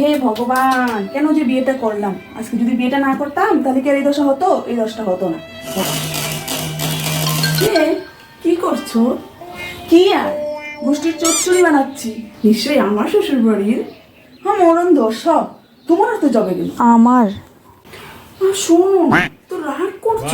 হে ভগবান কেন যে বিয়েটা করলাম? আজকে যদি বিয়েটা না করতাম তাহলে কি আর এই দশা হতো? এই দশটা হতো না। কে কি করছ? কি আর? গোষ্ঠীর চচ্চড়ি বানাচ্ছি। নিশ্চয়ই আমার শ্বশুর বাড়ির হ্যাঁ মরণ দোষ সব তোমারও তো জবে গেল আমার শোনো তো রাগ করছ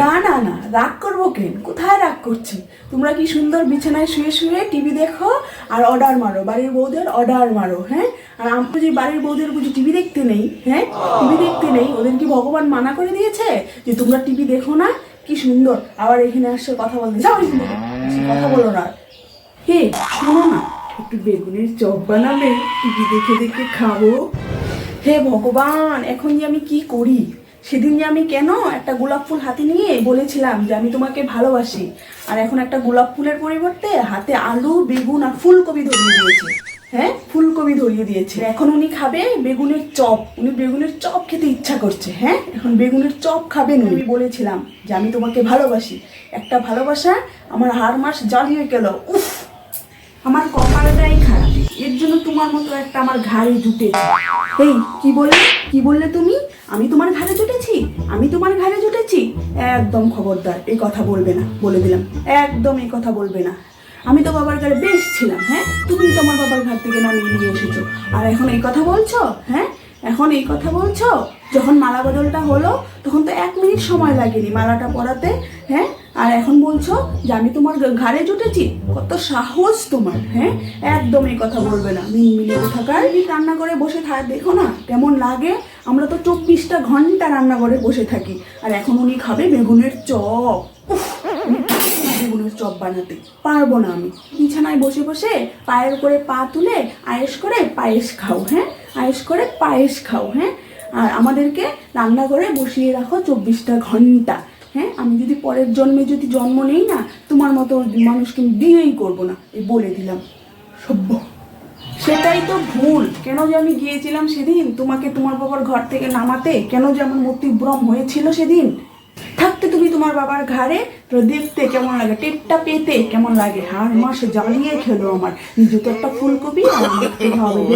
না? না না রাগ করব কেন? কোথায় রাগ করছি? তোমরা কি সুন্দর বিছানায় শুয়ে শুয়ে টিভি দেখো আর অর্ডার মারো বাড়ির বউদের অর্ডার মারো হ্যাঁ? আর আমি যে বাড়ির বউদের বুঝি টিভি দেখতে নেই হ্যাঁ? টিভি দেখতে নেই ওদের কি ভগবান মানা করে দিয়েছে যে তোমরা টিভি দেখো না? কি সুন্দর। আবার এখানে আসছে কথা বলতে যাও কথা বলো না। হে শোনো না একটু বেগুনের চপ বানাবে টিভি দেখে দেখে খাব। হে ভগবান এখন যে আমি কি করি? সেদিন যে আমি কেন একটা গোলাপ ফুল হাতে নিয়ে বলেছিলাম যে আমি তোমাকে ভালোবাসি। আর এখন একটা গোলাপ ফুলের পরিবর্তে হাতে আলু, বেগুন আর ফুলকপি ধরিয়ে দিয়েছে। হ্যাঁ? ফুলকপি ধরিয়ে দিয়েছে। এখন উনি খাবে বেগুনের চপ। উনি বেগুনের চপ খেতে ইচ্ছা করছে হ্যাঁ? এখন বেগুনের চপ খাবেন উনি। বলেছিলাম যে আমি তোমাকে ভালোবাসি। একটা ভালোবাসা আমার হার মাস জ্বালিয়ে গেল। উফ! আমার কপালটাই খারাপ। এর জন্য তোমার মতো একটা আমার ঘাড়ে জুটেছে। এই কি বললে? কি বললে তুমি? আমি তোমার ঘাড়ে জুটেছি? আমি তোমার ঘাড়ে জুটেছি? একদম খবরদার এই কথা বলবে না, বলে দিলাম। একদম এই কথা বলবে না। আমি তো বাবার ঘরে বেশ ছিলাম হ্যাঁ? তুমি তোমার বাবার ঘর থেকে নামিয়ে নিয়ে এসেছ। আর এখন এই কথা বলছো হ্যাঁ? এখন এই কথা বলছো? যখন মালা বদলটা হলো, তখন তো এক মিনিট সময় লাগেনি মালাটা পরাতে হ্যাঁ? আর এখন বলছো যে আমি তোমার ঘাড়ে জুটেছি? কত সাহস তোমার হ্যাঁ? একদম এই কথা বলবে না। মিনমিনে থাকার রান্না করে বসে থাক দেখো না, কেমন লাগে? আমরা তো চব্বিশটা ঘণ্টা রান্না করে বসে থাকি। আর এখন উনি খাবে বেগুনের চপ। বেগুনের চপ বানাতে। পারব না আমি। বিছানায় বসে বসে পায়ের করে পা তুলে আয়েস করে পায়েস খাও হ্যাঁ? আয়েস করে পায়েস খাও হ্যাঁ? আর আমাদেরকে রান্নাঘরে বসিয়ে রাখো চব্বিশটা ঘণ্টা। হ্যাঁ আমি যদি পরের জন্মে যদি জন্ম নেই না তোমার মতো মানুষকে আমি বিয়েই করব না এই বলে দিলাম সভ্য সেটাই তো ভুল কেন যে আমি গিয়েছিলাম সেদিন তোমাকে তোমার বাবার ঘর থেকে নামাতে কেন যে আমার মতিভ্রম হয়েছিল সেদিন থাকতে তুমি তোমার বাবার ঘাড়ে তো দেখতে কেমন লাগে টেপটা পেতে কেমন লাগে হাড় মাস জ্বালিয়ে খেলো আমার নিজে তো একটা ফুলকপি আর হবে।